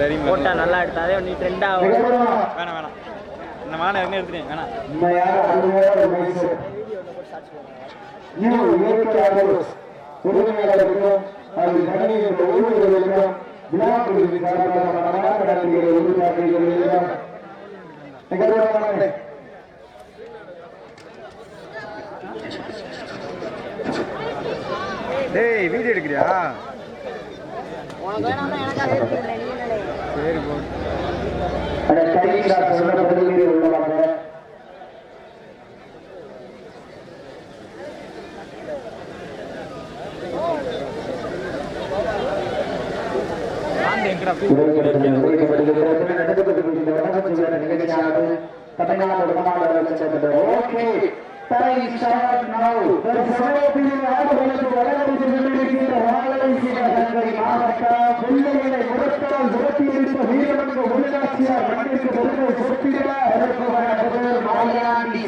சரிங்க போட்டா நல்லா எடுத்தா அதே நீ ட்ரெண்ட் ஆகும். மிகப்பெரும் வேணாம். வேணாம் இந்த மாலை ஏற்கனவே எடுத்துட்டேன் வேணாம். அருமையான மைசூர் நியூ இயற்கை அரோஸ் உரிமையாளர்களுக்கும் அது கணினி என்ற ஊழியர்களுக்கும் விழாக்குழுவின் சார்பாக மனமார்ந்த நன்றிகளை நிகழ்வான டேய் வீடியோ எடுக்கிறியா உனக்கு வேணாம்னா எனக்காக எடுத்துக்கிறேன் நீ என்னடே சரி போ அந்த கைதிகார் சொன்ன பதிவுகளை உள்ளவாங்க ஆண்டு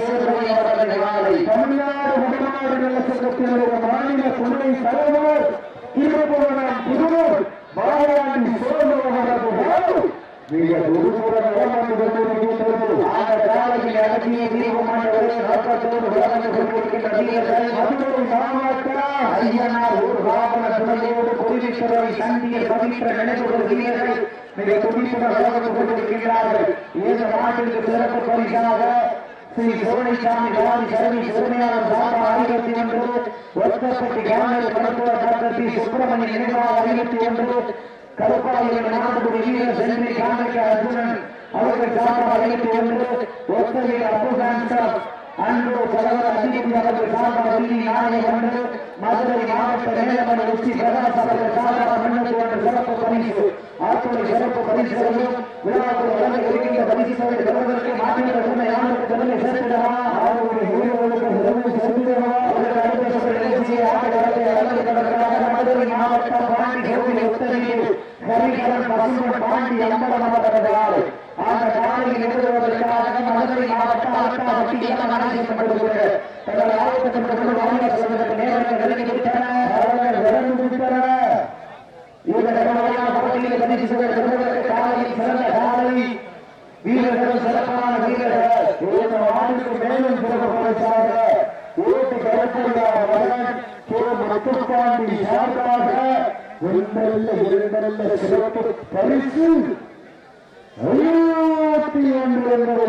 எங்கடா மாநில துணை தலைவர் திருபுவனம் புதுவர் மாயாண்டி மிக அந்த காலையில் அடங்கிய தீபமானவரை ரத்தத்தோடு கொண்டிருக்கின்ற வீரர்கள் மதுரை மாவட்ட ஐயனார் ஒரு வாகன துணையோடு குடிவிக்கிறவை சந்திய பவித்திர நினைவுகள் வீரர்கள் மிக துடிப்புடன் வளர்ந்து கொண்டிருக்கின்றார்கள் இந்த நாட்டிற்கு சிறப்பு பரிசாக ஸ்ரீ கலாதி ஒன்று ஒத்தப்பட்டி டாக்டர் சுப்பிரமணிய ஒன்று வீரர் சென்று காமிக்க அர்ஜுனன் அவர்கள் சாரா ஐம்பத்தி ஒன்று ஒத்தவில் அப்பு சான்சர் அன்பு தலைவர் அதிபதி அவர்கள் சாரா வெள்ளி நாணயம் ஒன்று மதுரை மாவட்ட மேலமணி உச்சி பிரகாஷ் அவர்கள் சிறப்பு பரிசு. சிறப்பு வழங்க இருக்கின்ற பரிசுகளை பெறுவதற்கு மாநில சேர்த்திடவா? அவருடைய சேர்த்திடவா? அடுத்த நிகழ்ச்சியை ஆட்டக்காரத்தை மதுரை மாவட்டம் பாண்டி கோவில் ஹரிகரன் பசுமன் பாண்டி அம்பலம் அவர்கள் அந்த காலையில் எதிர்வதற்காக மதுரை மாவட்டம் அட்டாவட்டி என தங்கள் ஆயத்தப்பட்டு வாங்க செல்வதற்கு நேரங்கள் நெருங்கி அவர்கள் விரைந்து விட்டன இந்த கடமையான போட்டியில் பரிசு பெறுவதற்கு காலையில் சிறந்த காலை. சிறப்பான வீரர்கள். இந்த ஆண்டுக்கு மேலும் சிறப்பு பரிசாக மகன் முத்துப்பாண்டி சார்பாக இரண்டல்ல சிறப்பு பரிசு. ஐநூத்தி ஒன்று என்பதை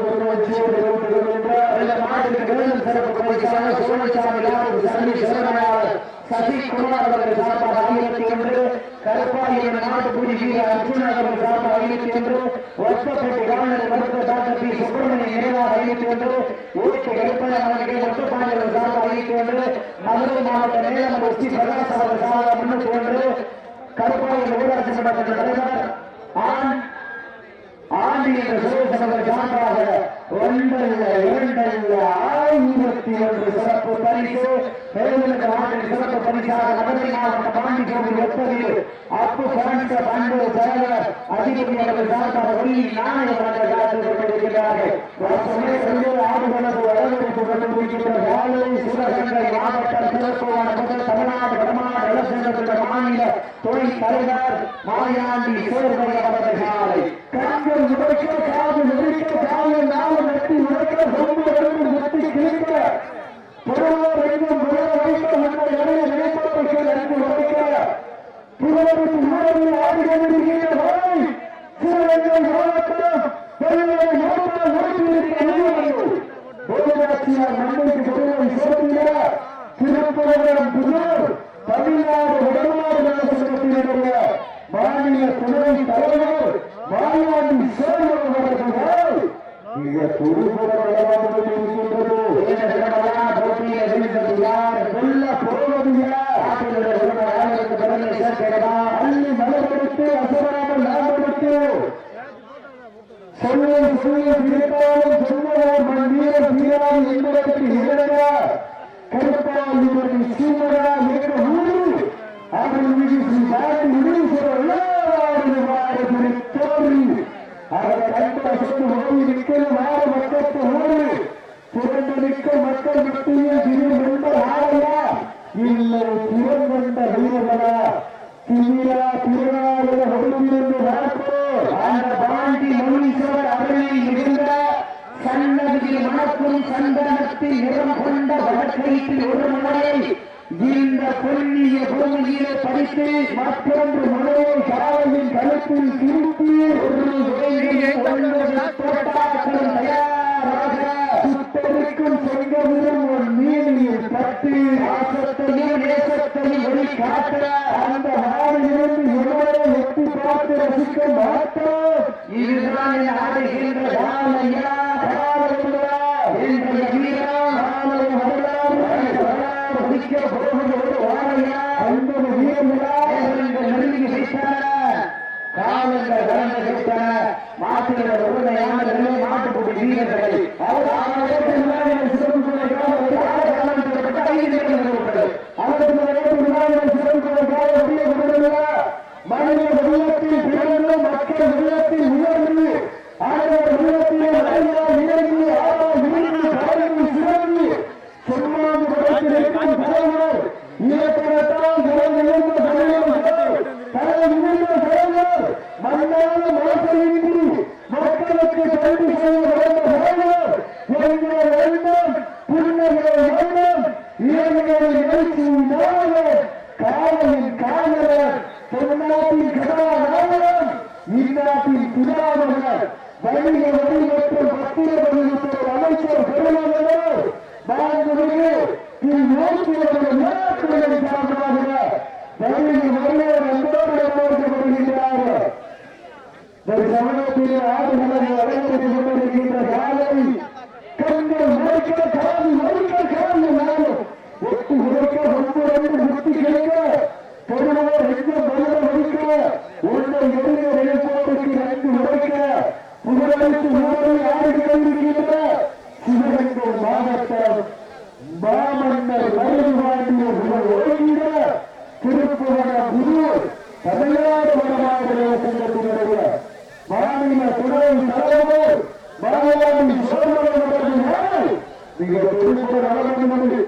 அவர்கள் சார்பாக ஆயிரத்தி ஒன்று கருப்பாய் என்ற நாட்டுக்குடி அர்ஜுன் அவர்கள் சார்பாக ஒன்று மருத்துவ டாக்டர் பி நினைவாக ஒன்று அவர்கள் அவர்கள் சார்பாக ஒன்று மதுரை மாவட்ட மேலம் பிரகாஷ் அவர்கள் சார்பாக முன்னூத்தி ஒன்று ஊராட்சி தலைவர் ஆண் ஆண்டி என்ற சுரேசனவர் சான்றாக ஒன்றல்ல இரண்டல்ல ஆயிரத்தி ஒன்று சிறப்பு பரிசு. நாட்டின் சிறப்பு பரிசாக மதுரை மாவட்ட ஒப்பதில் அப்பு பண்பு தலைவர் அதிபதி அவர்கள் சார்பாக நாணய வழங்க காத்துக் கொண்டிருக்கிறார்கள். ஆடுகளது வரவேற்பு கொண்டிருக்கின்ற சிவகங்கை முதல் தமிழ்நாடு வடமாடு இளசங்கத்தின் மாநில துணை தலைவர் மாயாண்டி சேர்வை அவர்கள் காலை. சக்தியில் திருவென்ற ஆடையா இல்லை திருவென்ற வீரமனா திருவிழா திருநாளில் ஒளிவிருந்து நடப்பு அந்த பாண்டி முனீஸ்வரர் அருளில் இருந்த சன்னதியில் மணக்கும் சந்தனத்தில் நிறம் கொண்ட வழக்கத்தில் ஒரு முறை மற்றொன்று மனையை கழுத்தில் திருப்பி ஒரு தயார் இருக்கும் செங்கமிடம் ஒரு மீனில் பட்டு ஆசத்தையும் நேசத்தையும் வெளிக்காட்ட அந்த வாழ்விலிருந்து எவ்வளவு எட்டி பார்த்து ரசிக்க மாட்டோம். இதுதான் ஆடுகின்ற ராமையா ராமையா இன்றைய வீரா ராமனை வரலாம் வரலாம் முடிக்க போவது ஒரு வாழையா ஐம்பது வீரங்களா நெருங்கி வைத்தன காலங்கள் கடந்து வைத்தன மாற்றுகிற உண்மையான நாட்டுக்குடி வீரர்களை. சமூகத்திலே ஆடுகளை வழங்கப்பட்டுக் கொண்டிருக்கின்ற காலை கண்கள் முறைக்கிற மிக துடிப்பு நடந்து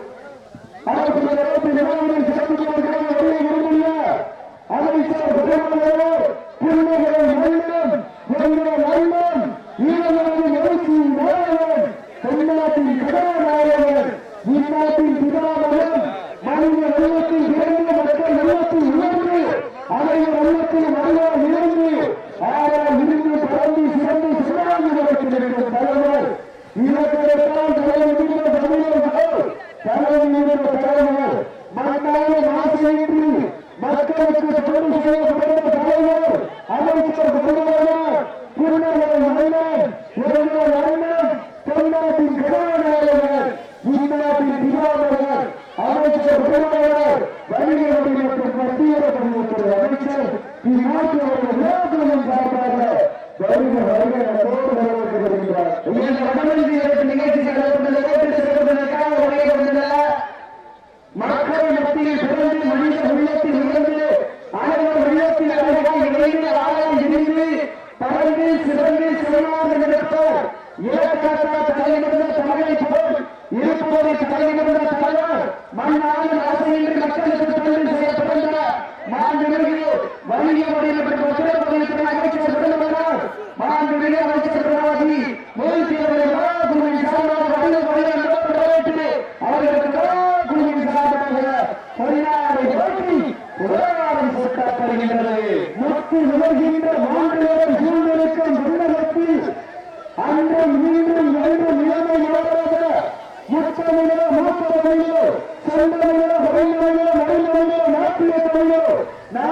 சிவனே சிவனாக நினைத்தார். இலக்காரா தலை நிமிட தலையை புகழ் இருப்போரை தலை நிமிட தலைவர் மண்ணாலும் அரசியல் மக்களுக்கு தொழில் செய்ய தொடங்கினார். மாண்புமிகு வணிக முறையில் பெற்ற உத்தரப்பிரதேசத்தில் அமைச்சர் விருதுகிறார் மாண்புமிகு அமைச்சர் பிரவாசி மூர்த்தி அவர்கள் குருவின் சார்பாக సంతమైన సంతమైన మహిళ మహిళ మహిళ మహిళ నాయకులు మహిళ నా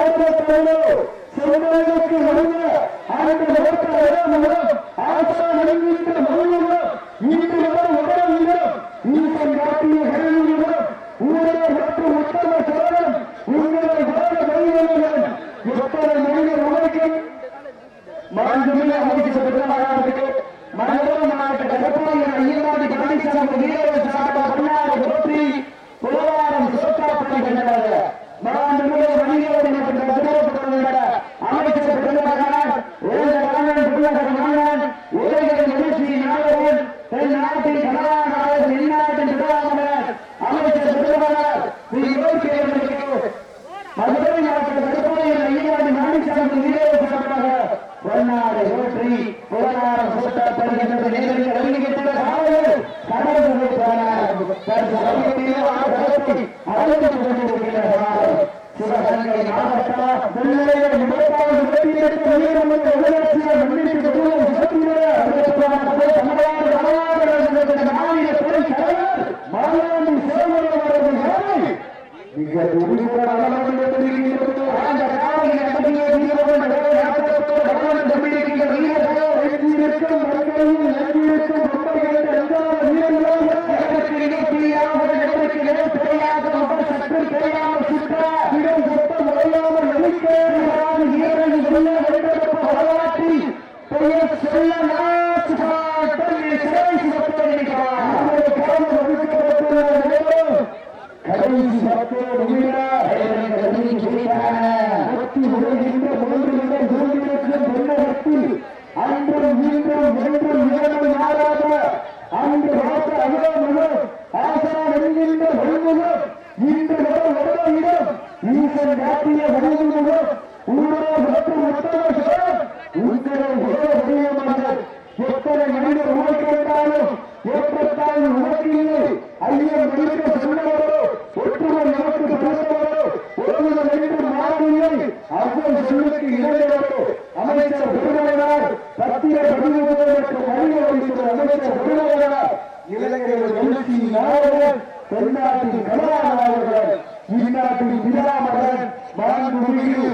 அமைந்த உருவாளர் இளைஞர்கள் எழுச்சி நாவலர் தென்னாட்டின் கலாநாவலர் இந்நாட்டின் விழாமகன் மாண்புமிகு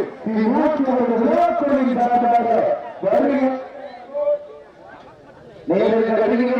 நூற்றி ஒரு விழாக்குழுவின் சார்பாக வருகிற வருகின்ற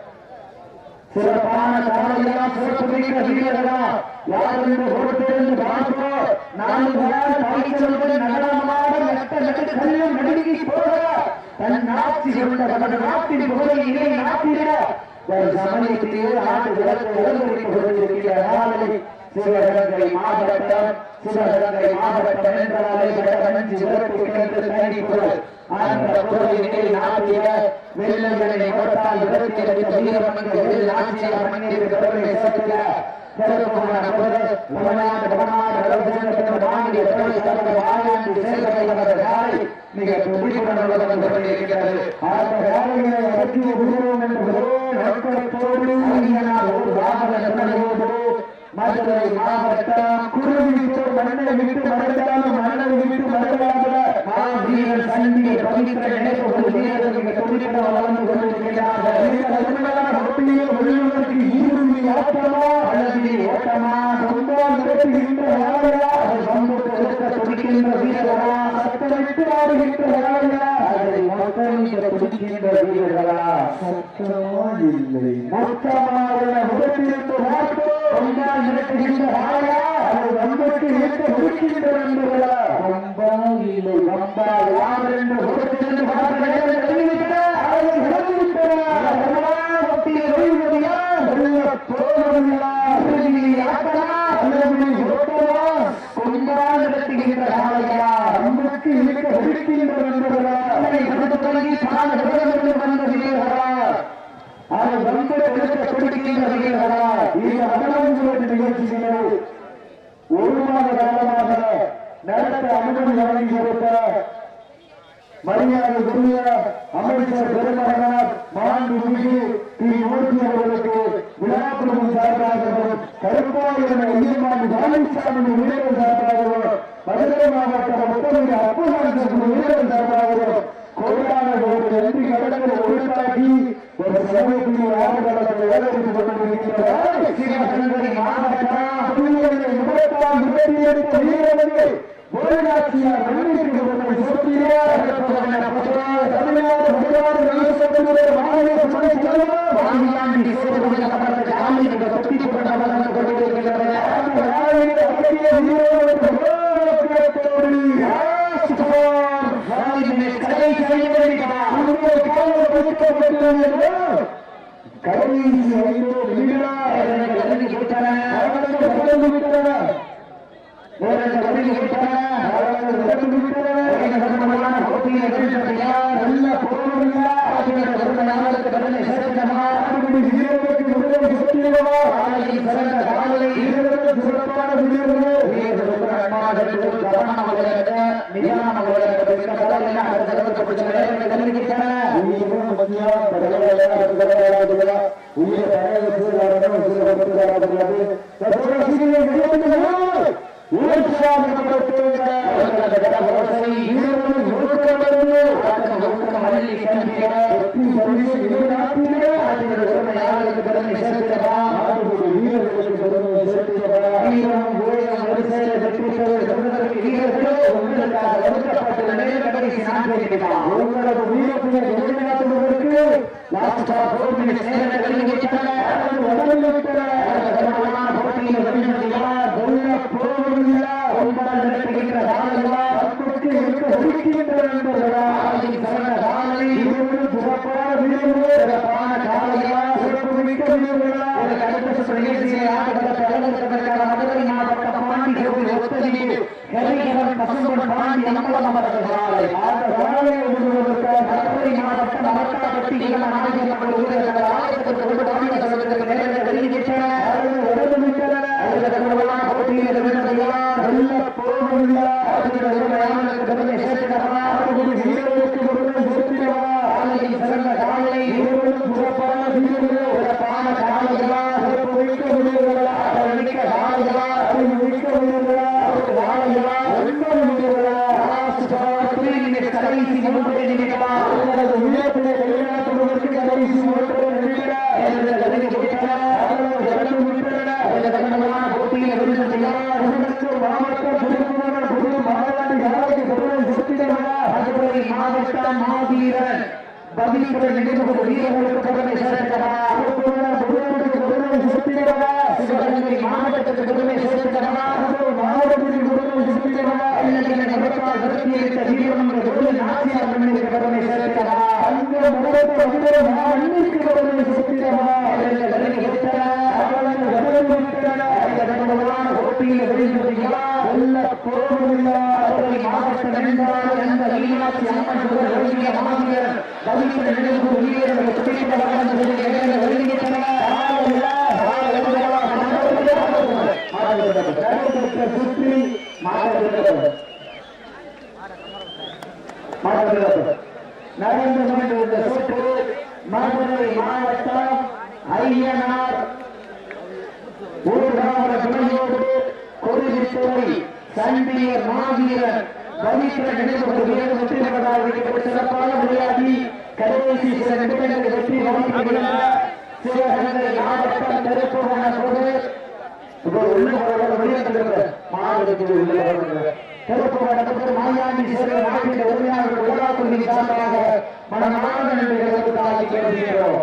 சிறப்பான காலையெல்லாம் சிறப்புமிக்க வீரர்களா? யார் இந்த ஓட்டத்திலிருந்து பார்ப்போம் நான் யார் பாய்ச்சல்களை நடனமாக நட்ட நடுக்கல்லும் நடுங்கி போகிறா தன் நாட்டி சொன்ன தனது நாட்டின் புகழையிலே நாட்டிட ஒரு சமயத்திலே ஆண்டு விளக்கு உடல் குறிப்பிடுவதற்கு சிவகங்கை மாவட்டம் சிவகங்கை மாவட்டம் என்றாலே கடகம் சிவப்பு கிழக்கு தேடிப்பொருள் அந்த கோயிலில் நாட்டிய வெள்ளங்களை கொடுத்தால் இருபத்தி ஐந்து வீரமணிகளில் ஆட்சியார் மண்ணில் கடவுளை செல்ல சிவகுமார பொருள் தமிழ்நாடு தமிழ்நாடு ரவிச்சந்திரன் மாநில தமிழ் தலைவர் ஆயாண்டு செயல்படுகிற நாளை மிக துடிப்புடன் இருக்கிறது அந்த வேலைகளை பற்றிய குருவம் என்பதோ நட்புறத்தோடு ஒரு வாகன கடவுளோடு மன்னனை விட்டு மறந்தாலும் மன்னனை விட்டு மறந்தால வீரர் சந்தி பவித்திர கணேசோடு வீரர்களுக்கு தொழிலிட அவர்களை மொத்தம் இந்த குடிக்கின்ற வீரர்களா? சத்தமா இல்லை. மொத்தமாக முகத்திற்கு கொண்டால் நடக்குகின்ற ஆளா என்று மதுரை மாவட்டம் முப்பது அற்புதத்திற்கு உயிரிழந்த சார்பாக கோவிலான நன்றி கடற்கரை உருவாக்கி ஒரு சமூகத்தில் வாழ்வதற்கு வேலைக்கு கொண்டிருக்கிறார் ஊரகாட்சியார் மனிதர்களுக்கு உங்களை சிறப்பியார் தமிழ்நாடு முதல்வர் மாநில செல்வம் கடைசி ஐந்து சிறப்பான விஜயம் பெற்றோர் கவனம் அவர்களுக்கு நிதானம் அவர்களுக்கு உயிர் தகவல் பசும்பொன் பாண்டி நம்மளம் மாவட்டம் நமக்காக परमेश्वर करा अन्य मुद्दों पर अंदर महान निकलने சுற்றி நரேந்திர மோடி இந்த சுற்று மதுரை மாவட்டம் ஐயனார் ஊர்காவல துணையோடு கொடிசித்துறை சண்டிய மாவீரர் சிறப்பான விளையாடி கடைசி சில நிமிடங்கள் வெற்றி சிவகங்கை மாவட்டம் நெருப்புமான போது இவர் உள்ளவர்கள் வெளியேற்றிருக்கிற மாவட்டத்தில் உள்ளவர்கள் கருப்பு நடப்பது மாயாண்டி சிறந்த நாட்டின் உரிமையாளர்கள் மனமான நன்றிகளை தாக்கி வருகிறோம்